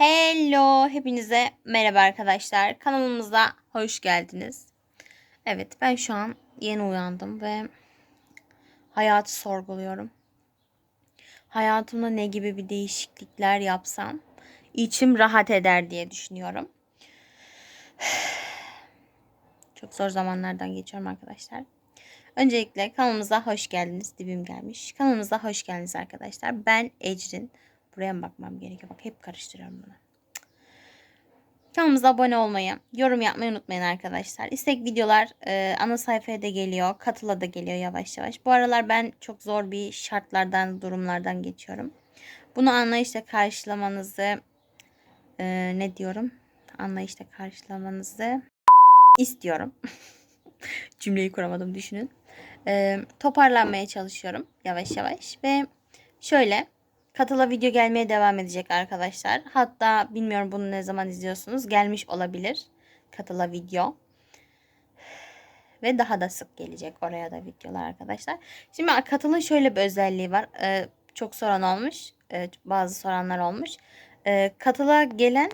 Hello, hepinize merhaba arkadaşlar. Kanalımıza hoş geldiniz. Evet, ben şu an yeni uyandım ve hayatı sorguluyorum. Hayatımda ne gibi bir değişiklikler yapsam içim rahat eder diye düşünüyorum. Çok zor zamanlardan geçiyorum arkadaşlar. Öncelikle kanalımıza hoş geldiniz. Dibim gelmiş. Kanalımıza hoş geldiniz arkadaşlar. Ben Ecrin. Buraya mı bakmam gerekiyor? Bak hep karıştırıyorum bunu. Kanalımıza abone olmayı, yorum yapmayı unutmayın arkadaşlar. İstek videolar e, ana sayfaya da geliyor. Katıla da geliyor yavaş yavaş. Bu aralar ben çok zor bir şartlardan, durumlardan geçiyorum. Bunu anlayışla karşılamanızı e, ne diyorum? Anlayışla karşılamanızı istiyorum. Cümleyi kuramadım düşünün. E, toparlanmaya çalışıyorum yavaş yavaş ve şöyle Katıla video gelmeye devam edecek arkadaşlar. Hatta bilmiyorum bunu ne zaman izliyorsunuz. Gelmiş olabilir. Katıla video. Ve daha da sık gelecek oraya da videolar arkadaşlar. Şimdi Katıl'ın şöyle bir özelliği var. Ee, çok soran olmuş. Ee, bazı soranlar olmuş. Ee, Katıla gelen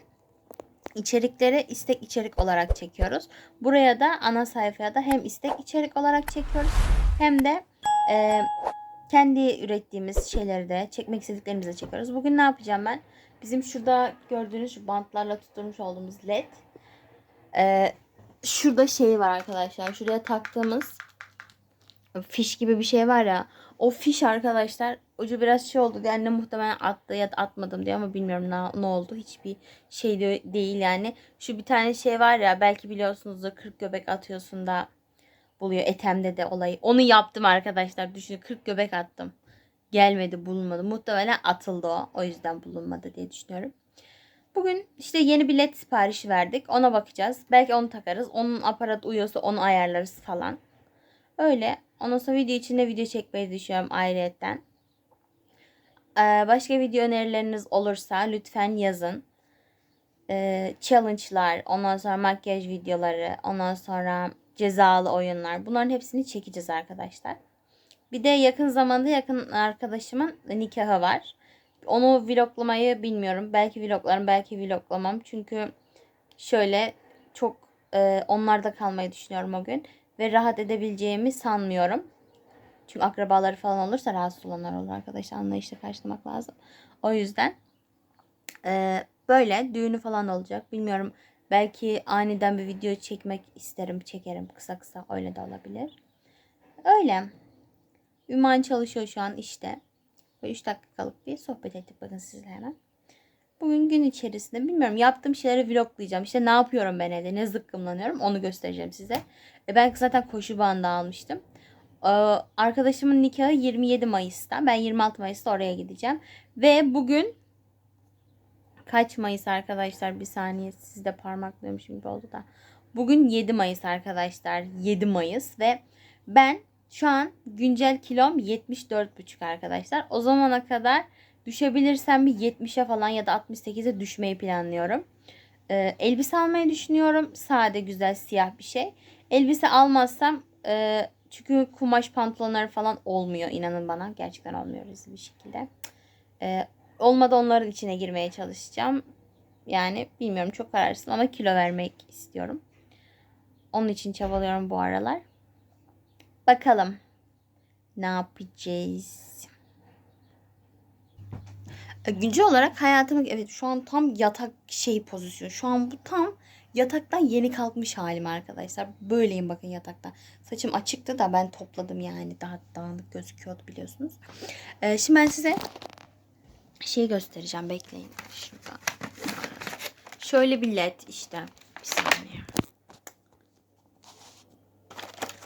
içerikleri istek içerik olarak çekiyoruz. Buraya da ana sayfaya da hem istek içerik olarak çekiyoruz. Hem de e, kendi ürettiğimiz şeyleri de çekmek istediklerimizi de çekiyoruz. Bugün ne yapacağım ben? Bizim şurada gördüğünüz şu bantlarla tutturmuş olduğumuz led. Ee, şurada şey var arkadaşlar. Şuraya taktığımız fiş gibi bir şey var ya. O fiş arkadaşlar ucu biraz şey oldu. Yani muhtemelen attı ya da atmadım diye ama bilmiyorum ne, ne oldu. Hiçbir şey de değil yani. Şu bir tane şey var ya belki biliyorsunuzdur 40 göbek atıyorsun da buluyor. Etem'de de olayı. Onu yaptım arkadaşlar. Düşünün 40 göbek attım. Gelmedi bulunmadı. Muhtemelen atıldı o. O yüzden bulunmadı diye düşünüyorum. Bugün işte yeni bir led siparişi verdik. Ona bakacağız. Belki onu takarız. Onun aparat uyuyorsa onu ayarlarız falan. Öyle. Ondan sonra video içinde video çekmeyi düşünüyorum ayrıyetten. Ee, başka video önerileriniz olursa lütfen yazın. Ee, challenge'lar, ondan sonra makyaj videoları, ondan sonra cezalı oyunlar. Bunların hepsini çekeceğiz arkadaşlar. Bir de yakın zamanda yakın arkadaşımın nikahı var. Onu vloglamayı bilmiyorum. Belki vloglarım, belki vloglamam. Çünkü şöyle çok e, onlarda kalmayı düşünüyorum o gün. Ve rahat edebileceğimi sanmıyorum. Çünkü akrabaları falan olursa rahatsız olanlar olur arkadaşlar. Anlayışla karşılamak lazım. O yüzden e, böyle düğünü falan olacak. Bilmiyorum Belki aniden bir video çekmek isterim. Çekerim kısa kısa. Öyle de olabilir. Öyle. Üman çalışıyor şu an işte. Böyle 3 dakikalık bir sohbet ettik bakın sizle hemen. Bugün gün içerisinde bilmiyorum yaptığım şeyleri vloglayacağım. İşte ne yapıyorum ben evde ne zıkkımlanıyorum onu göstereceğim size. E ben zaten koşu bandı almıştım. Ee, arkadaşımın nikahı 27 Mayıs'ta. Ben 26 Mayıs'ta oraya gideceğim. Ve bugün Kaç Mayıs arkadaşlar? Bir saniye sizde parmaklıyormuşum gibi oldu da. Bugün 7 Mayıs arkadaşlar. 7 Mayıs ve ben şu an güncel kilom 74,5 arkadaşlar. O zamana kadar düşebilirsem bir 70'e falan ya da 68'e düşmeyi planlıyorum. Ee, elbise almayı düşünüyorum. Sade güzel siyah bir şey. Elbise almazsam e, çünkü kumaş pantolonları falan olmuyor inanın bana. Gerçekten olmuyor rezil bir şekilde. E, Olmadı onların içine girmeye çalışacağım. Yani bilmiyorum çok kararsızım ama kilo vermek istiyorum. Onun için çabalıyorum bu aralar. Bakalım ne yapacağız. E, güncel olarak hayatımı evet şu an tam yatak şey pozisyon. Şu an bu tam yataktan yeni kalkmış halim arkadaşlar. Böyleyim bakın yataktan. Saçım açıktı da ben topladım yani. Daha dağınık gözüküyordu biliyorsunuz. Ee, şimdi ben size şey göstereceğim. Bekleyin. Şurada. Şöyle bir led işte. Bir saniye.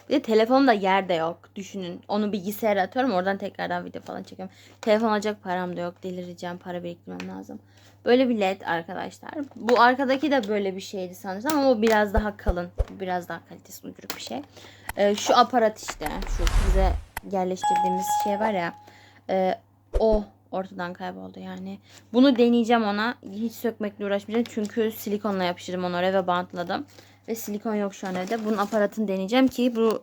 Bir de telefonda yerde yok. Düşünün. Onu bilgisayara atıyorum. Oradan tekrardan video falan çekiyorum. Telefon alacak param da yok. Delireceğim. Para biriktirmem lazım. Böyle bir led arkadaşlar. Bu arkadaki de böyle bir şeydi sanırsam ama o biraz daha kalın. Biraz daha kalitesi uyduruk bir şey. Ee, şu aparat işte. Şu bize yerleştirdiğimiz şey var ya. E, o ortadan kayboldu yani. Bunu deneyeceğim ona. Hiç sökmekle uğraşmayacağım. Çünkü silikonla yapıştırdım onu oraya ve bantladım. Ve silikon yok şu an evde. Bunun aparatını deneyeceğim ki bu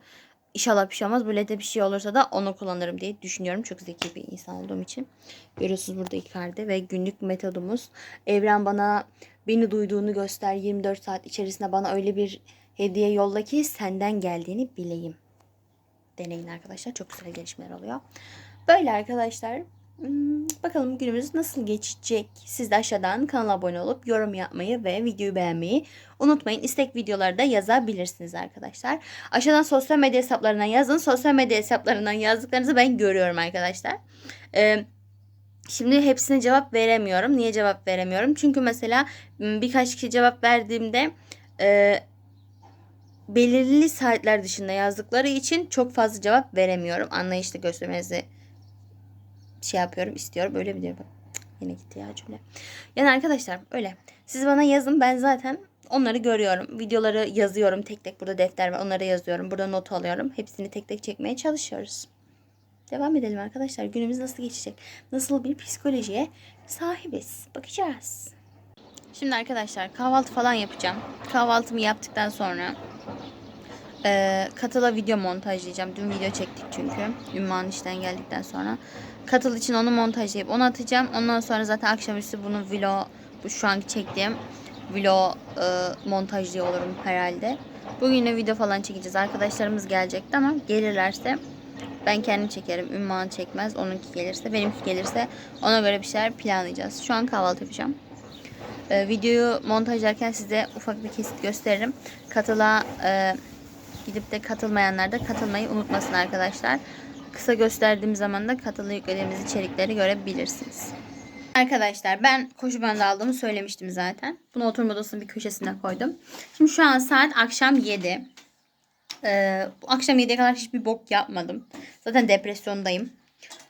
İnşallah bir şey. Böyle de bir şey olursa da onu kullanırım diye düşünüyorum. Çok zeki bir insan olduğum için. Görüyorsunuz burada Icardi ve günlük metodumuz. Evren bana beni duyduğunu göster. 24 saat içerisinde bana öyle bir hediye yolla ki senden geldiğini bileyim. Deneyin arkadaşlar. Çok güzel gelişmeler oluyor. Böyle arkadaşlar. Hmm, Bakalım günümüz nasıl geçecek? Siz de aşağıdan kanala abone olup yorum yapmayı ve videoyu beğenmeyi unutmayın. İstek videoları da yazabilirsiniz arkadaşlar. Aşağıdan sosyal medya hesaplarından yazın. Sosyal medya hesaplarından yazdıklarınızı ben görüyorum arkadaşlar. Ee, şimdi hepsine cevap veremiyorum. Niye cevap veremiyorum? Çünkü mesela m, birkaç kişi cevap verdiğimde e, belirli saatler dışında yazdıkları için çok fazla cevap veremiyorum. Anlayışlı göstermenizi şey yapıyorum istiyorum. Öyle mi diyorum? Cık, Yine gitti ya cümle. Yani arkadaşlar öyle. Siz bana yazın. Ben zaten onları görüyorum. Videoları yazıyorum tek tek. Burada defter var. Onları yazıyorum. Burada not alıyorum. Hepsini tek tek çekmeye çalışıyoruz. Devam edelim arkadaşlar. Günümüz nasıl geçecek? Nasıl bir psikolojiye sahibiz? Bakacağız. Şimdi arkadaşlar kahvaltı falan yapacağım. Kahvaltımı yaptıktan sonra ee, Katıla video montajlayacağım. Dün video çektik çünkü. Ümman işten geldikten sonra. Katıl için onu montajlayıp onu atacağım. Ondan sonra zaten akşamüstü bunu vlog, bu şu anki çektiğim vlog e, montajlıyor olurum herhalde. Bugün de video falan çekeceğiz. Arkadaşlarımız gelecekti ama gelirlerse ben kendim çekerim. Ümman çekmez. Onunki gelirse, benimki gelirse ona göre bir şeyler planlayacağız. Şu an kahvaltı yapacağım. Ee, videoyu montajlarken size ufak bir kesit gösteririm. Katıla e, gidip de katılmayanlar da katılmayı unutmasın arkadaşlar. Kısa gösterdiğim zaman da katılı yüklediğimiz içerikleri görebilirsiniz. Arkadaşlar ben koşu bandı aldığımı söylemiştim zaten. Bunu oturma odasının bir köşesine koydum. Şimdi şu an saat akşam 7. Ee, akşam 7'ye kadar hiçbir bok yapmadım. Zaten depresyondayım.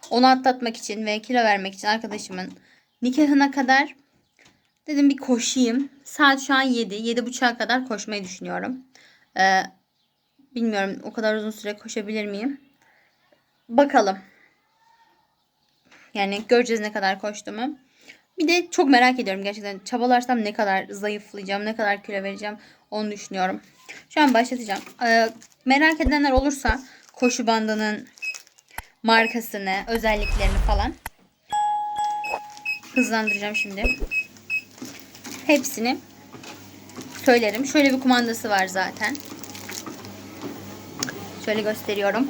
Onu atlatmak için ve kilo vermek için arkadaşımın nikahına kadar dedim bir koşayım. Saat şu an 7. 7.30'a kadar koşmayı düşünüyorum. Ee, bilmiyorum o kadar uzun süre koşabilir miyim? Bakalım. Yani göreceğiz ne kadar koştuğumu. Bir de çok merak ediyorum gerçekten. Çabalarsam ne kadar zayıflayacağım, ne kadar kilo vereceğim onu düşünüyorum. Şu an başlatacağım. Ee, merak edenler olursa koşu bandının markasını, özelliklerini falan hızlandıracağım şimdi. Hepsini söylerim. Şöyle bir kumandası var zaten. Şöyle gösteriyorum.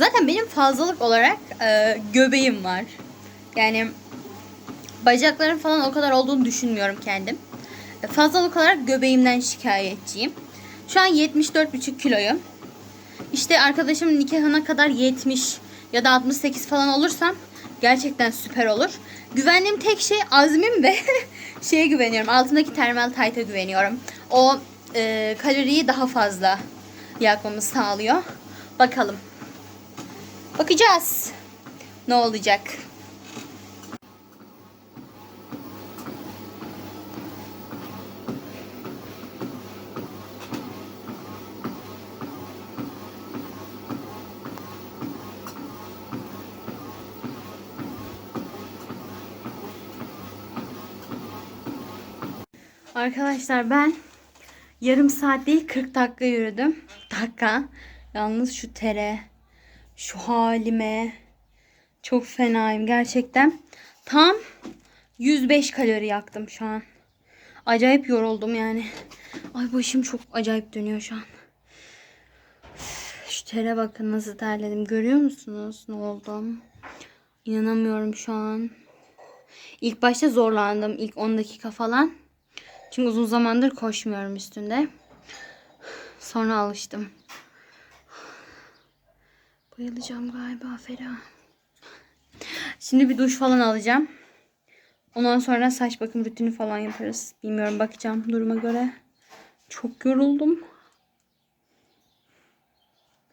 Zaten benim fazlalık olarak e, göbeğim var. Yani bacaklarım falan o kadar olduğunu düşünmüyorum kendim. E, fazlalık olarak göbeğimden şikayetçiyim. Şu an 74,5 kiloyum. İşte arkadaşımın nikahına kadar 70 ya da 68 falan olursam gerçekten süper olur. Güvendiğim tek şey azmim ve şeye güveniyorum. Altındaki termal tayta güveniyorum. O e, kaloriyi daha fazla yakmamı sağlıyor. Bakalım. Bakacağız. Ne olacak? Arkadaşlar ben yarım saat değil 40 dakika yürüdüm. Dakika. Yalnız şu tere, şu halime çok fenayım gerçekten. Tam 105 kalori yaktım şu an. Acayip yoruldum yani. Ay başım çok acayip dönüyor şu an. Şu tere bakın nasıl terledim. Görüyor musunuz ne oldum? İnanamıyorum şu an. İlk başta zorlandım. ilk 10 dakika falan. Çünkü uzun zamandır koşmuyorum üstünde. Sonra alıştım. Bayılacağım galiba Fera. Şimdi bir duş falan alacağım. Ondan sonra saç bakım rutini falan yaparız. Bilmiyorum bakacağım duruma göre. Çok yoruldum.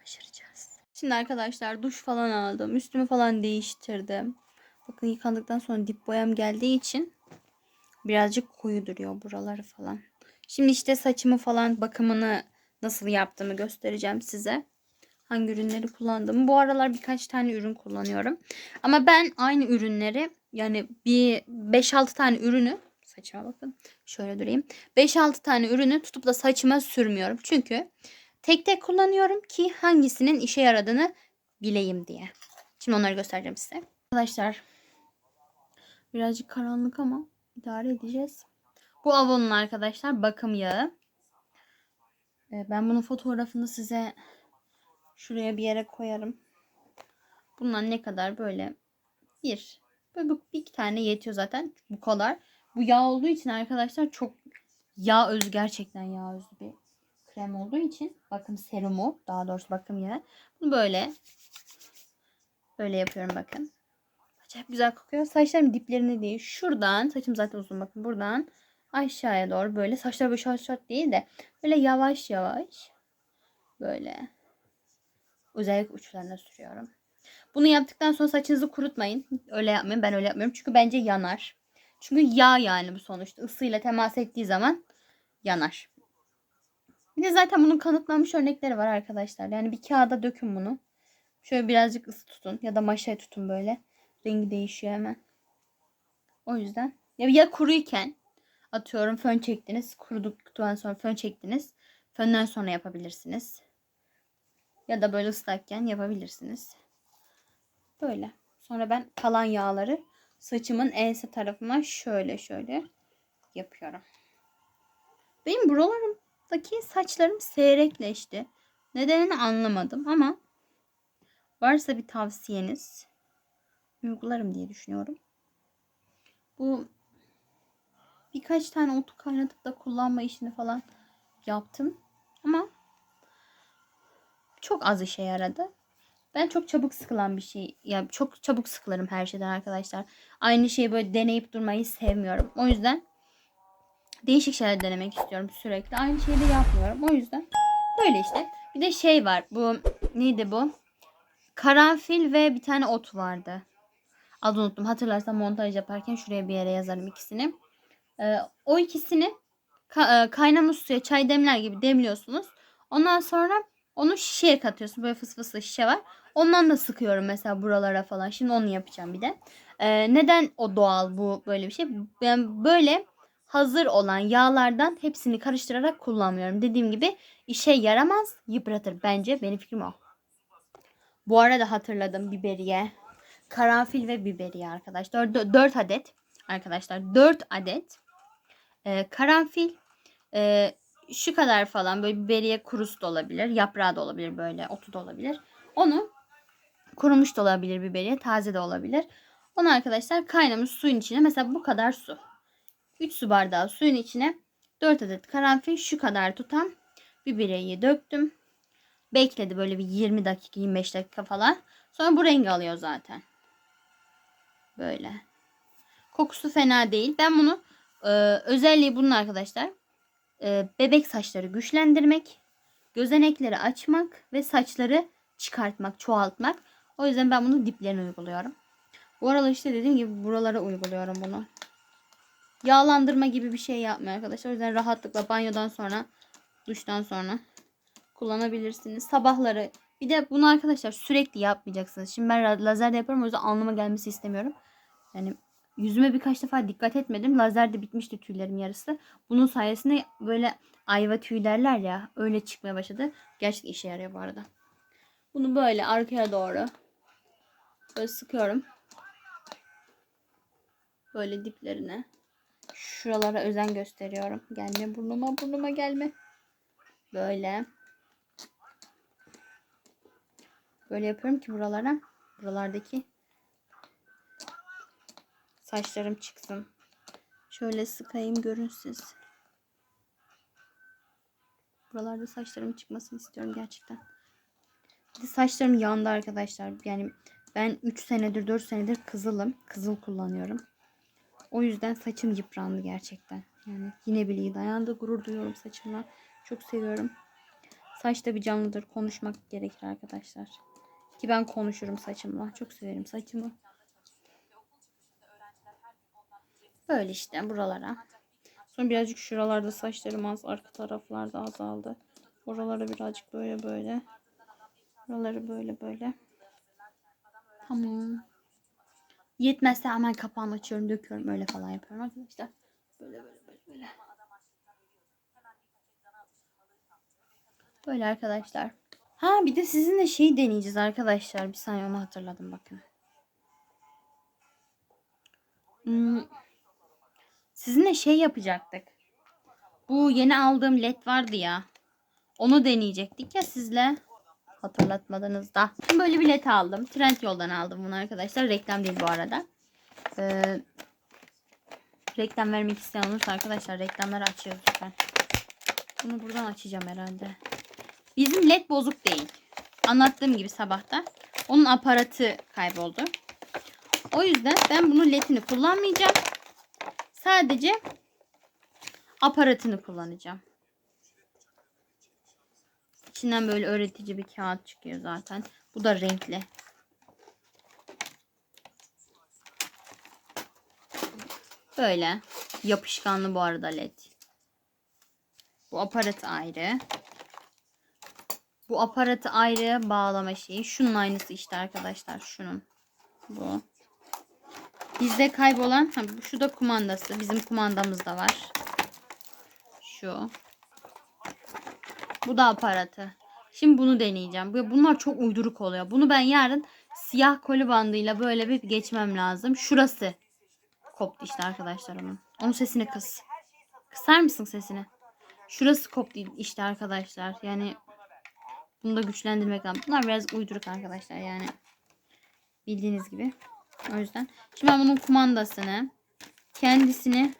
Başaracağız. Şimdi arkadaşlar duş falan aldım. Üstümü falan değiştirdim. Bakın yıkandıktan sonra dip boyam geldiği için birazcık koyu duruyor buraları falan. Şimdi işte saçımı falan bakımını nasıl yaptığımı göstereceğim size. Hangi ürünleri kullandığımı. Bu aralar birkaç tane ürün kullanıyorum. Ama ben aynı ürünleri yani bir 5-6 tane ürünü saçıma bakın. Şöyle durayım. 5-6 tane ürünü tutup da saçıma sürmüyorum. Çünkü tek tek kullanıyorum ki hangisinin işe yaradığını bileyim diye. Şimdi onları göstereceğim size. Arkadaşlar birazcık karanlık ama idare edeceğiz. Bu Avon'un arkadaşlar bakım yağı. Ee, Ben bunun fotoğrafını size şuraya bir yere koyarım. Bundan ne kadar böyle bir böyle bir iki tane yetiyor zaten bu kadar. Bu yağ olduğu için arkadaşlar çok yağ özü gerçekten yağ özü bir krem olduğu için bakım serumu daha doğrusu bakım yağı. Bunu böyle böyle yapıyorum bakın. Acayip güzel kokuyor. Saçlarım diplerine değil. Şuradan saçım zaten uzun bakın buradan aşağıya doğru böyle saçlar böyle şart şart değil de böyle yavaş yavaş böyle özellikle uçlarına sürüyorum. Bunu yaptıktan sonra saçınızı kurutmayın. Öyle yapmayın. Ben öyle yapmıyorum. Çünkü bence yanar. Çünkü yağ yani bu sonuçta. Isıyla temas ettiği zaman yanar. Bir de zaten bunun kanıtlanmış örnekleri var arkadaşlar. Yani bir kağıda dökün bunu. Şöyle birazcık ısı tutun. Ya da maşaya tutun böyle. Rengi değişiyor hemen. O yüzden. Ya, ya kuruyken atıyorum fön çektiniz. Kuruduktan sonra fön çektiniz. Fönden sonra yapabilirsiniz. Ya da böyle ıslakken yapabilirsiniz. Böyle. Sonra ben kalan yağları saçımın ense tarafına şöyle şöyle yapıyorum. Benim buralarımdaki saçlarım seyrekleşti. Nedenini anlamadım ama varsa bir tavsiyeniz uygularım diye düşünüyorum. Bu birkaç tane otu kaynatıp da kullanma işini falan yaptım. Ama çok az işe yaradı. Ben çok çabuk sıkılan bir şey. Ya çok çabuk sıkılırım her şeyden arkadaşlar. Aynı şeyi böyle deneyip durmayı sevmiyorum. O yüzden değişik şeyler denemek istiyorum sürekli. Aynı şeyi de yapmıyorum. O yüzden böyle işte. Bir de şey var. Bu neydi bu? Karanfil ve bir tane ot vardı. Adını unuttum. Hatırlarsam montaj yaparken şuraya bir yere yazarım ikisini. Ee, o ikisini ka- e, kaynamış suya çay demler gibi demliyorsunuz. Ondan sonra onu şişeye katıyorsun. Böyle fıs fıslı şişe var. Ondan da sıkıyorum mesela buralara falan. Şimdi onu yapacağım bir de. Ee, neden o doğal bu böyle bir şey? Ben böyle hazır olan yağlardan hepsini karıştırarak kullanmıyorum. Dediğim gibi işe yaramaz, yıpratır bence. Benim fikrim o. Bu arada hatırladım biberiye. Karanfil ve biberiye arkadaşlar. 4 adet arkadaşlar. 4 adet e, karanfil e, şu kadar falan böyle biberiye kurusu da olabilir. Yaprağı da olabilir böyle. Otu da olabilir. Onu kurumuş da olabilir biberiye. Taze de olabilir. Onu arkadaşlar kaynamış suyun içine mesela bu kadar su. 3 su bardağı suyun içine 4 adet karanfil şu kadar tutan biberiyeyi döktüm. Bekledi böyle bir 20 dakika 25 dakika falan. Sonra bu rengi alıyor zaten. Böyle. Kokusu fena değil. Ben bunu e, özelliği bunun arkadaşlar. E, bebek saçları güçlendirmek, gözenekleri açmak ve saçları çıkartmak, çoğaltmak. O yüzden ben bunu diplerine uyguluyorum. Bu aralar işte dediğim gibi buralara uyguluyorum bunu. Yağlandırma gibi bir şey yapmıyor arkadaşlar. O yüzden rahatlıkla banyodan sonra, duştan sonra kullanabilirsiniz. Sabahları bir de bunu arkadaşlar sürekli yapmayacaksınız. Şimdi ben lazerde yaparım o yüzden alnıma gelmesi istemiyorum. Yani yüzüme birkaç defa dikkat etmedim. Lazerde bitmişti tüylerim yarısı. Bunun sayesinde böyle ayva tüy derler ya öyle çıkmaya başladı. Gerçekten işe yarıyor bu arada. Bunu böyle arkaya doğru böyle sıkıyorum. Böyle diplerine. Şuralara özen gösteriyorum. Gelme burnuma burnuma gelme. Böyle. Böyle yapıyorum ki buralara buralardaki saçlarım çıksın. Şöyle sıkayım görün. Buralarda saçlarım çıkmasını istiyorum gerçekten. Saçlarım yandı arkadaşlar. Yani ben 3 senedir 4 senedir kızılım. Kızıl kullanıyorum. O yüzden saçım yıprandı gerçekten. Yani yine bile iyi dayandı. Gurur duyuyorum saçımla. Çok seviyorum. Saç da bir canlıdır. Konuşmak gerekir arkadaşlar. Ki ben konuşurum saçımla. Çok severim saçımı. Böyle işte buralara. Sonra birazcık şuralarda saçlarım az. Arka taraflarda azaldı. Oralara birazcık böyle böyle. Buraları böyle böyle. Tamam. Yetmezse hemen kapağını açıyorum, döküyorum. Öyle falan yapıyorum arkadaşlar. Böyle böyle böyle böyle. Böyle arkadaşlar. Ha bir de sizinle şey deneyeceğiz arkadaşlar. Bir saniye onu hatırladım bakın. Hmm, Sizinle şey yapacaktık. Bu yeni aldığım led vardı ya. Onu deneyecektik ya sizle. Hatırlatmadınız da. Şimdi böyle bir led aldım. Trend yoldan aldım bunu arkadaşlar. Reklam değil bu arada. Ee, reklam vermek isteyen olursa arkadaşlar reklamları açıyoruz lütfen. Bunu buradan açacağım herhalde. Bizim led bozuk değil. Anlattığım gibi sabahta. Onun aparatı kayboldu. O yüzden ben bunun ledini kullanmayacağım. Sadece aparatını kullanacağım. İçinden böyle öğretici bir kağıt çıkıyor zaten. Bu da renkli. Böyle. Yapışkanlı bu arada led. Bu aparat ayrı. Bu aparatı ayrı bağlama şeyi. Şunun aynısı işte arkadaşlar. Şunun. Bu. Bizde kaybolan ha, şu da kumandası. Bizim kumandamız da var. Şu. Bu da aparatı. Şimdi bunu deneyeceğim. Bu- Bunlar çok uyduruk oluyor. Bunu ben yarın siyah koli bandıyla böyle bir geçmem lazım. Şurası koptu işte arkadaşlar onun. Onun sesini kıs. Kısar mısın sesini? Şurası koptu işte arkadaşlar. Yani bunu da güçlendirmek lazım. Bunlar biraz uyduruk arkadaşlar yani. Bildiğiniz gibi. O yüzden. Şimdi ben bunun kumandasını kendisini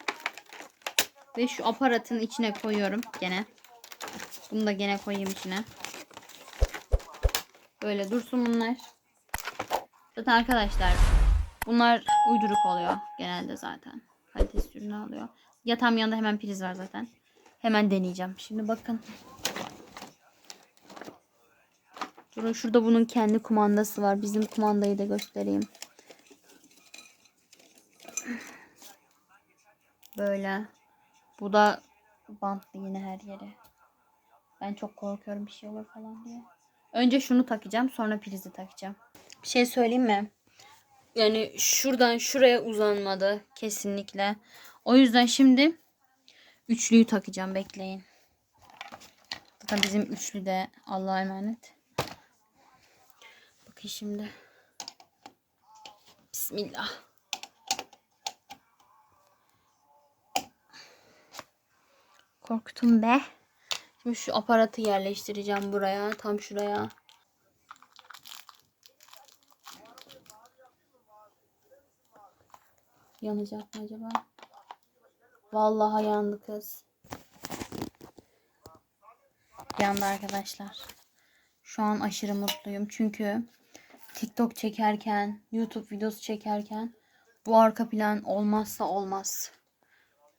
ve şu aparatın içine koyuyorum gene. Bunu da gene koyayım içine. Böyle dursun bunlar. Zaten arkadaşlar bunlar uyduruk oluyor genelde zaten. Kalitesiz ürünü alıyor. Yatağım yanında hemen priz var zaten. Hemen deneyeceğim. Şimdi bakın. Durun şurada bunun kendi kumandası var. Bizim kumandayı da göstereyim. Böyle. Bu da bantlı yine her yere. Ben çok korkuyorum bir şey olur falan diye. Önce şunu takacağım sonra prizi takacağım. Bir şey söyleyeyim mi? Yani şuradan şuraya uzanmadı kesinlikle. O yüzden şimdi üçlüyü takacağım bekleyin. Zaten bizim üçlü de Allah'a emanet. Bakın şimdi. Bismillah. Korktum be. Şimdi şu aparatı yerleştireceğim buraya. Tam şuraya. Yanacak mı acaba? Vallahi yandı kız. Yandı arkadaşlar. Şu an aşırı mutluyum. Çünkü TikTok çekerken, YouTube videosu çekerken bu arka plan olmazsa olmaz.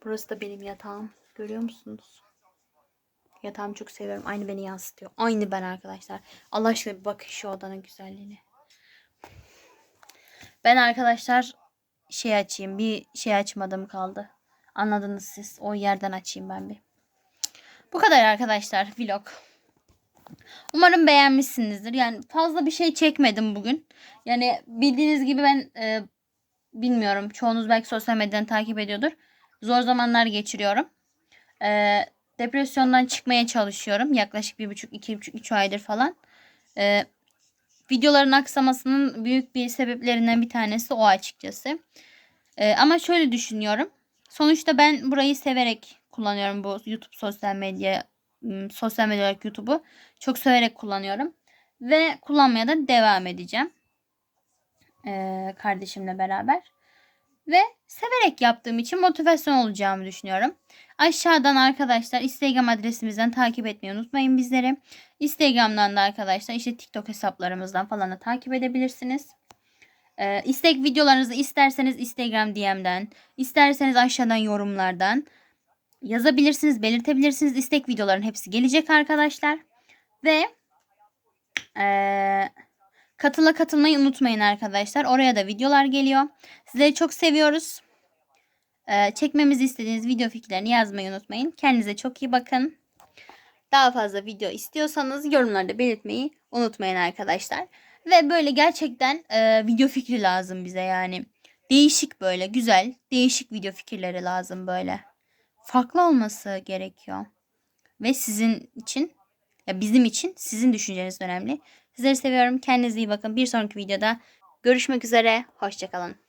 Burası da benim yatağım. Görüyor musunuz? Yatağımı çok seviyorum. Aynı beni yansıtıyor. Aynı ben arkadaşlar. Allah aşkına bir bakın şu odanın güzelliğine. Ben arkadaşlar şey açayım. Bir şey açmadım kaldı. Anladınız siz. O yerden açayım ben bir. Bu kadar arkadaşlar vlog. Umarım beğenmişsinizdir. Yani fazla bir şey çekmedim bugün. Yani bildiğiniz gibi ben e, bilmiyorum. Çoğunuz belki sosyal medyadan takip ediyordur. Zor zamanlar geçiriyorum. E, depresyondan çıkmaya çalışıyorum. Yaklaşık bir buçuk, iki buçuk, üç aydır falan. E, videoların aksamasının büyük bir sebeplerinden bir tanesi o açıkçası. E, ama şöyle düşünüyorum. Sonuçta ben burayı severek kullanıyorum bu YouTube sosyal medya sosyal medya olarak YouTube'u çok severek kullanıyorum ve kullanmaya da devam edeceğim. Ee, kardeşimle beraber ve severek yaptığım için motivasyon olacağımı düşünüyorum. Aşağıdan arkadaşlar Instagram adresimizden takip etmeyi unutmayın bizleri. Instagram'dan da arkadaşlar işte TikTok hesaplarımızdan falan da takip edebilirsiniz. Ee, istek videolarınızı isterseniz Instagram DM'den, isterseniz aşağıdan yorumlardan yazabilirsiniz, belirtebilirsiniz. İstek videoların hepsi gelecek arkadaşlar. Ve eee katıla katılmayı unutmayın arkadaşlar. Oraya da videolar geliyor. Sizleri çok seviyoruz. Eee, çekmemizi istediğiniz video fikirlerini yazmayı unutmayın. Kendinize çok iyi bakın. Daha fazla video istiyorsanız yorumlarda belirtmeyi unutmayın arkadaşlar. Ve böyle gerçekten eee, video fikri lazım bize yani. Değişik böyle güzel, değişik video fikirleri lazım böyle. farklı olması gerekiyor. Ve sizin için ya bizim için sizin düşünceniz önemli. Sizleri seviyorum. Kendinize iyi bakın. Bir sonraki videoda görüşmek üzere. Hoşçakalın.